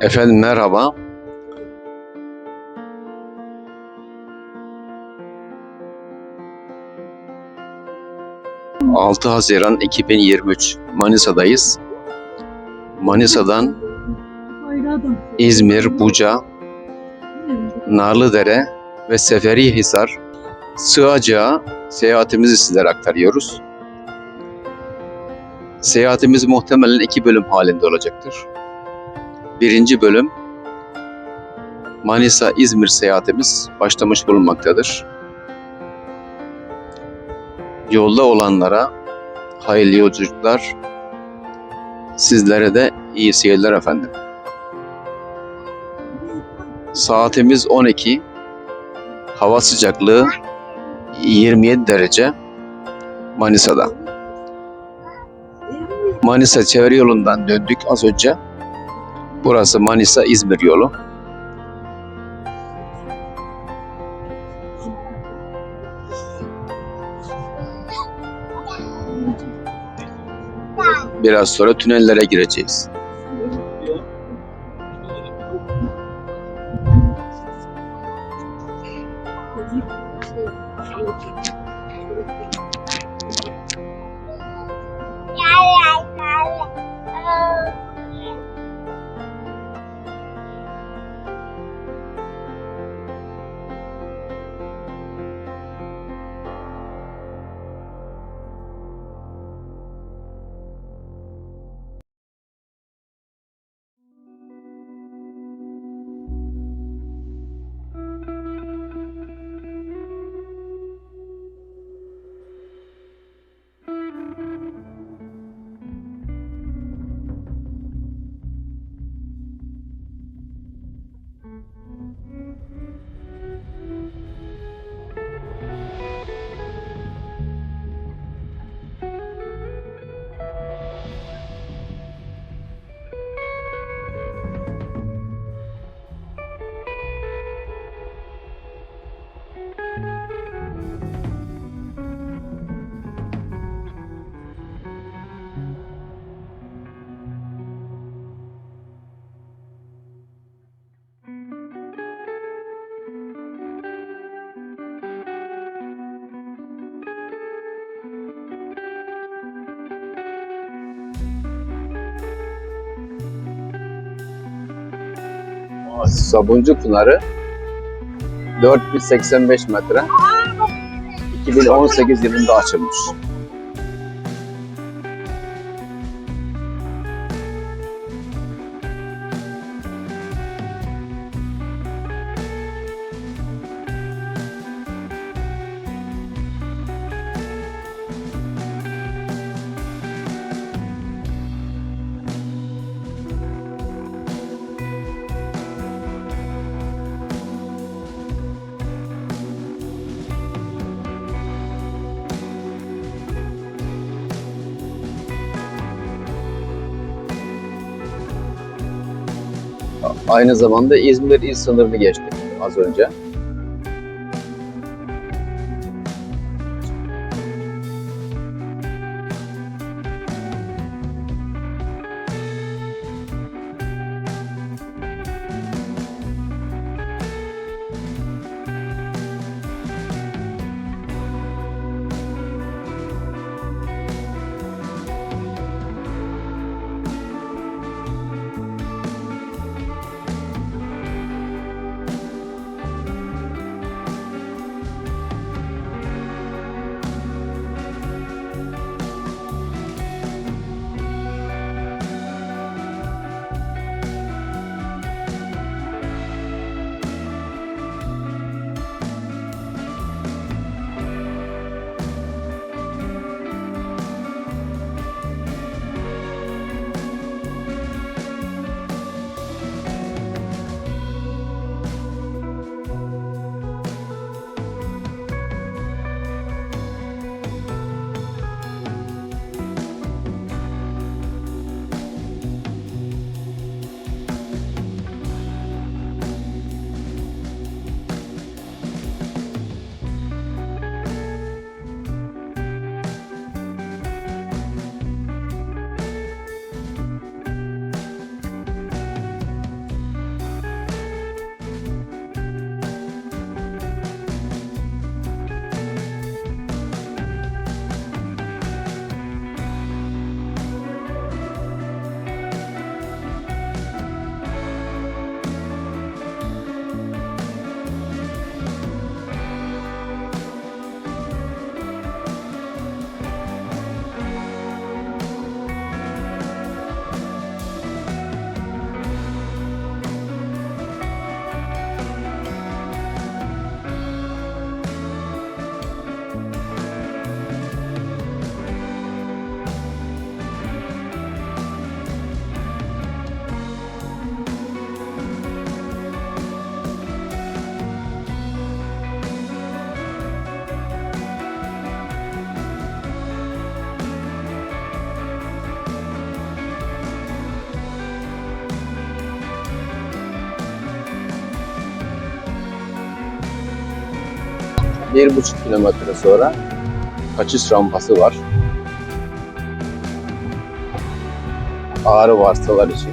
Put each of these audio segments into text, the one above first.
Efendim merhaba. ...6 Haziran 2023 Manisa'dayız. Manisa'dan. İzmir, Buca, Narlıdere ve Seferihisar Sığacak'a seyahatimizi sizlere aktarıyoruz. Seyahatimiz muhtemelen iki bölüm halinde olacaktır. Birinci bölüm Manisa-İzmir seyahatimiz başlamış bulunmaktadır. Yolda olanlara hayırlı yolculuklar, sizlere de iyi seyirler efendim. Saatimiz 12. Hava sıcaklığı 27 derece Manisa'da. Manisa çevre yolundan döndük az önce. Burası Manisa İzmir yolu. Biraz sonra tünellere gireceğiz. Sabuncu Pınarı 4085 metre 2018 yılında açılmış. Aynı zamanda İzmir il sınırını geçtik az önce. Bir buçuk kilometre sonra kaçış rampası var. Ağrı varsalar için.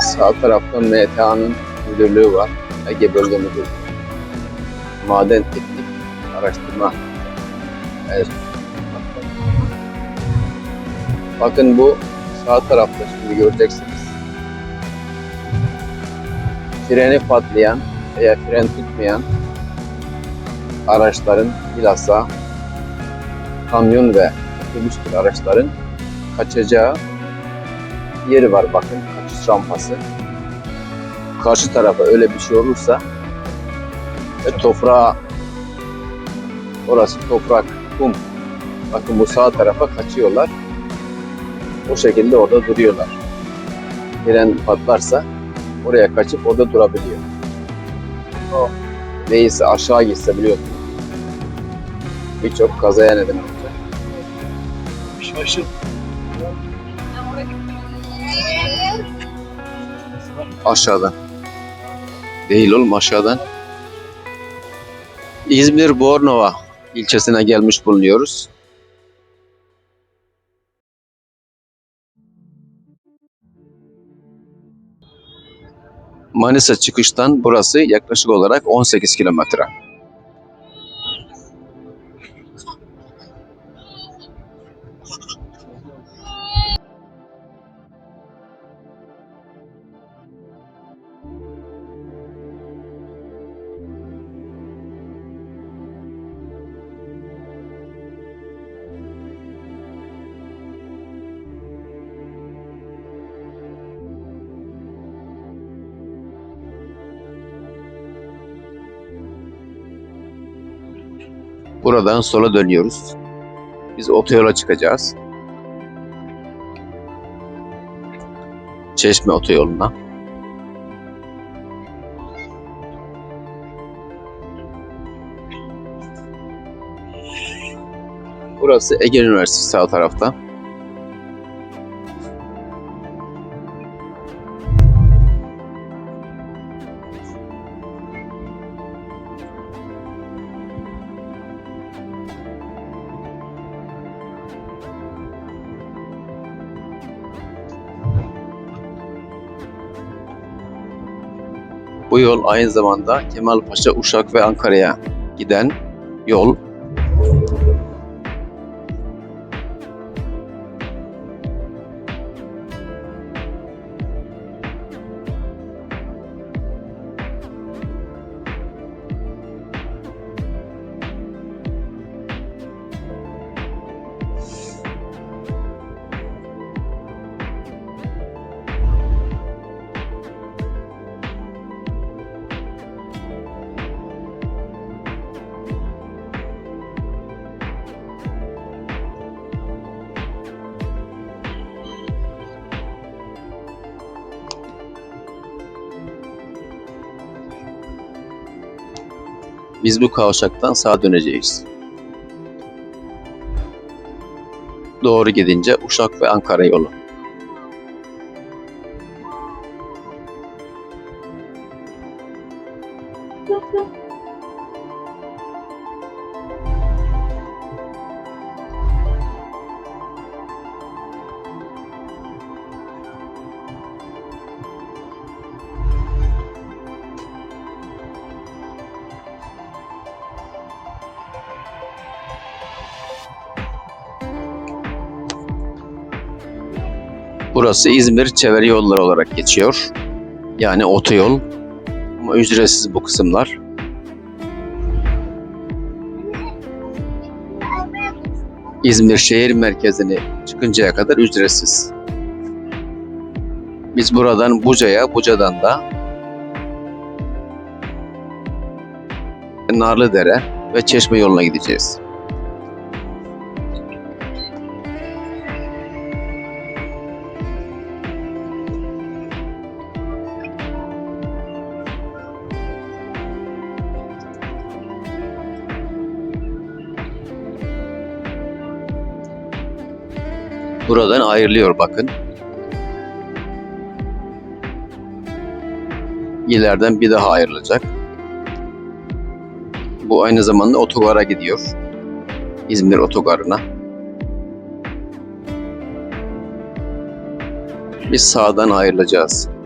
Sağ tarafta MTA'nın müdürlüğü var. Ege Bölge Müdürlüğü. Maden Teknik Araştırma Enstitüsü. Bakın bu sağ tarafta şimdi göreceksiniz. Freni patlayan veya fren tutmayan araçların bilhassa kamyon ve otobüs gibi araçların kaçacağı yeri var bakın kaçış rampası. Karşı tarafa öyle bir şey olursa ve toprağa orası toprak, kum. Bakın bu sağ tarafa kaçıyorlar. O şekilde orada duruyorlar. Fren patlarsa oraya kaçıp orada durabiliyor. O neyse aşağı gitse biliyorsunuz. Birçok kazaya neden olacak. Şaşır. Aşağıdan. Değil oğlum aşağıdan. İzmir Bornova ilçesine gelmiş bulunuyoruz. Manisa çıkıştan burası yaklaşık olarak 18 kilometre. Buradan sola dönüyoruz. Biz otoyola çıkacağız. Çeşme otoyoluna. Burası Ege Üniversitesi sağ tarafta. Bu yol aynı zamanda Kemalpaşa, Uşak ve Ankara'ya giden yol. Biz bu kavşaktan sağa döneceğiz. Doğru gidince Uşak ve Ankara yolu. Burası İzmir Çevre Yolları olarak geçiyor. Yani otoyol. Ama ücretsiz bu kısımlar. İzmir şehir merkezini çıkıncaya kadar ücretsiz. Biz buradan Buca'ya, Buca'dan da Narlıdere ve Çeşme yoluna gideceğiz. Buradan ayrılıyor bakın. İleriden bir daha ayrılacak. Bu aynı zamanda otogara gidiyor. İzmir otogarına. Biz sağdan ayrılacağız.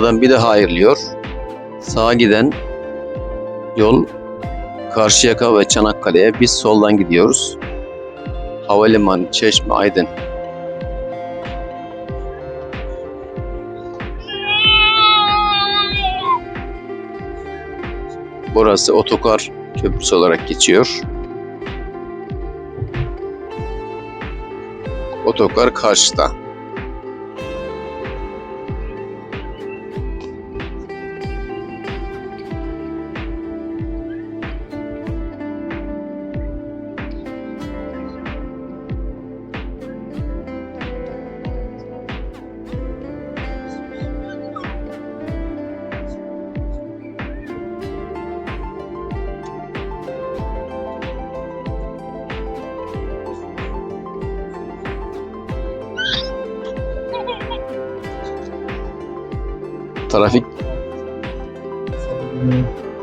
Buradan bir daha ayrılıyor. Sağa giden yol Karşıyaka ve Çanakkale'ye biz soldan gidiyoruz. Havalimanı, Çeşme, Aydın. Burası otokar köprüsü olarak geçiyor. Otokar karşıda.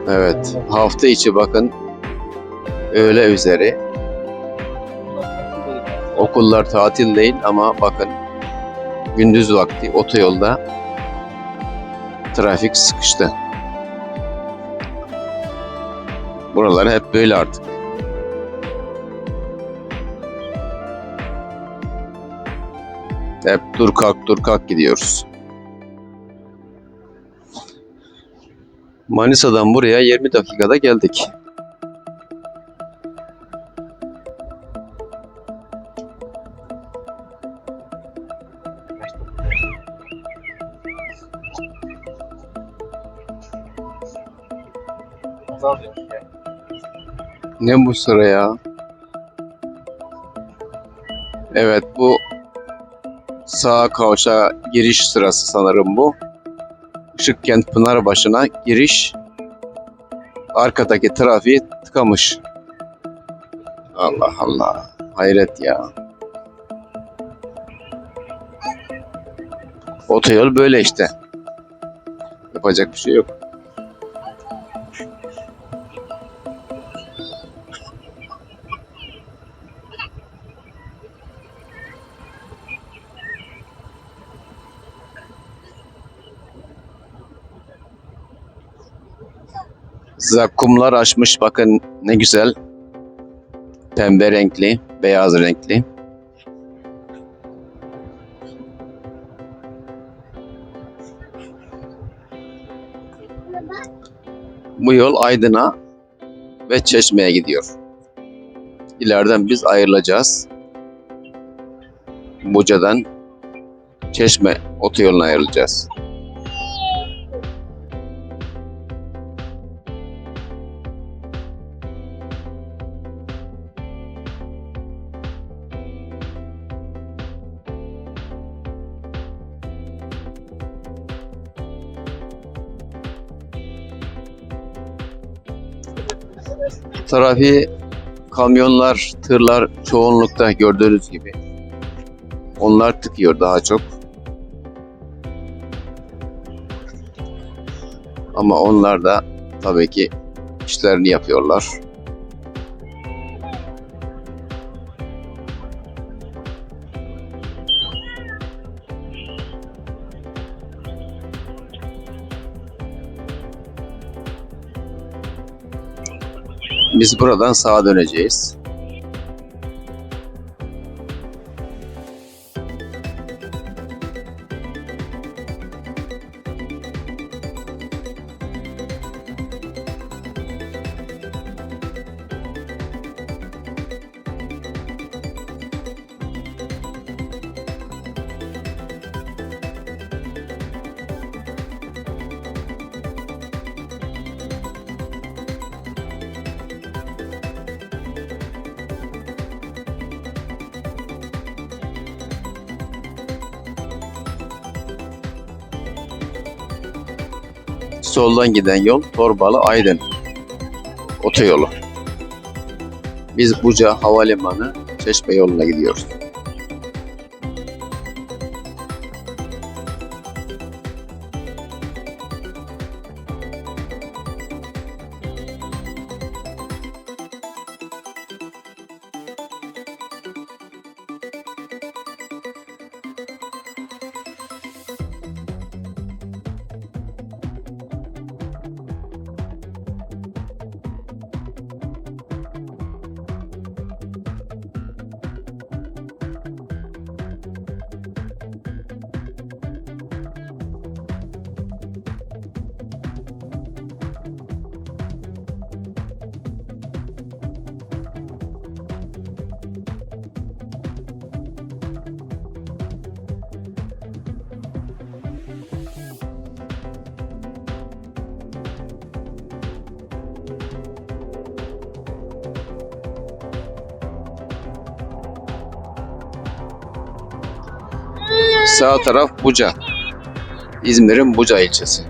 Evet hafta içi bakın öğle üzeri okullar tatil değil ama bakın gündüz vakti otoyolda trafik sıkıştı. Buralar hep böyle artık. Hep dur kalk dur kalk gidiyoruz. Manisa'dan buraya 20 dakikada geldik. Ne bu sıra ya? Evet bu sağ kavşağa giriş sırası sanırım bu. Işıkkent Pınarbaşı'na giriş arkadaki trafiği tıkamış. Allah Allah. Hayret ya. Otoyol böyle işte. Yapacak bir şey yok. Zakkumlar açmış bakın ne güzel. Pembe renkli, beyaz renkli. Bu yol Aydın'a ve Çeşme'ye gidiyor. İleriden biz ayrılacağız. Buca'dan Çeşme otoyoluna ayrılacağız. Trafiği kamyonlar, tırlar çoğunlukta gördüğünüz gibi. Onlar tıkıyor daha çok. Ama onlar da tabii ki işlerini yapıyorlar. Biz buradan sağa döneceğiz. Soldan giden yol Torbalı Aydın otoyolu. Biz Buca Havalimanı Çeşme yoluna gidiyoruz. Sağ taraf Buca. İzmir'in Buca ilçesi.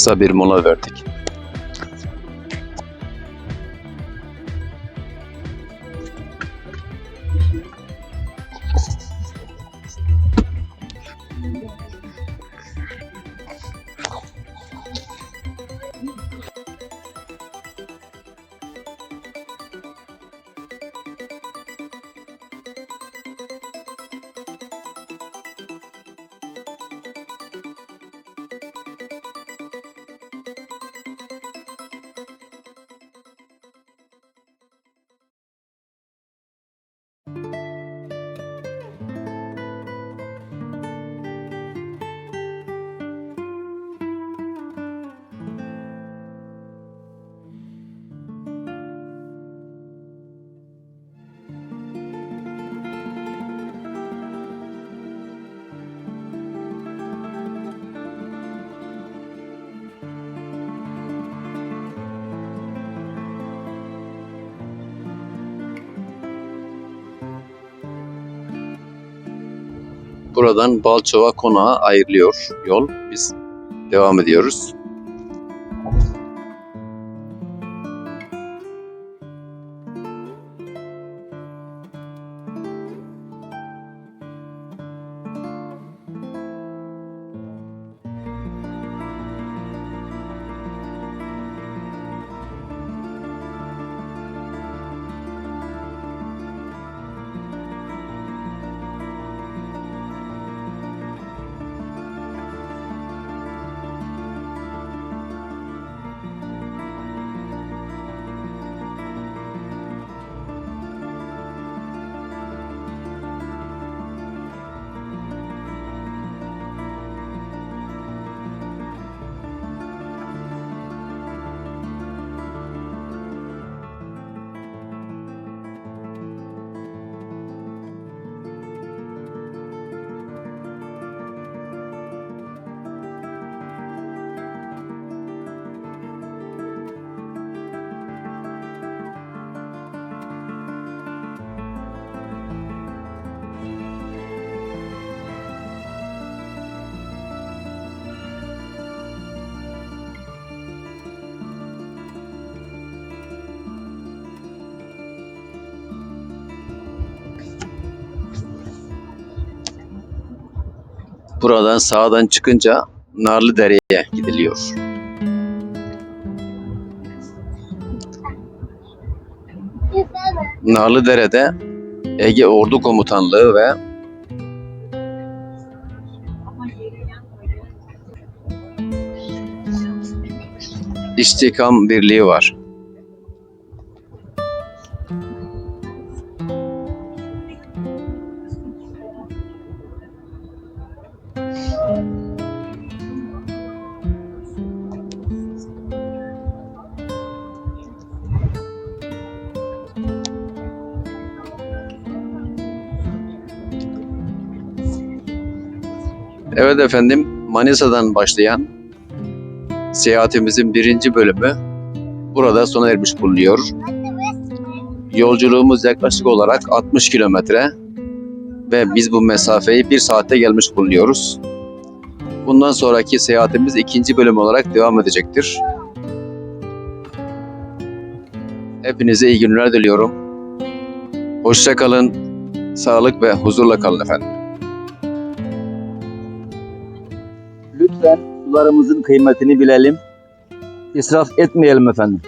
Kısa bir mola verdik. Buradan Balçova konağa ayrılıyor yol. Biz devam ediyoruz. Buradan sağdan çıkınca Narlıdere'ye gidiliyor. Narlıdere'de Ege Ordu Komutanlığı ve İstikam Birliği var. Evet efendim, Manisa'dan başlayan seyahatimizin birinci bölümü burada sona ermiş bulunuyor. Yolculuğumuz yaklaşık olarak 60 kilometre ve biz bu mesafeyi bir saatte gelmiş bulunuyoruz. Bundan sonraki seyahatimiz ikinci bölüm olarak devam edecektir. Hepinize iyi günler diliyorum. Hoşça kalın, sağlık ve huzurla kalın efendim. Lütfen sularımızın kıymetini bilelim. İsraf etmeyelim efendim.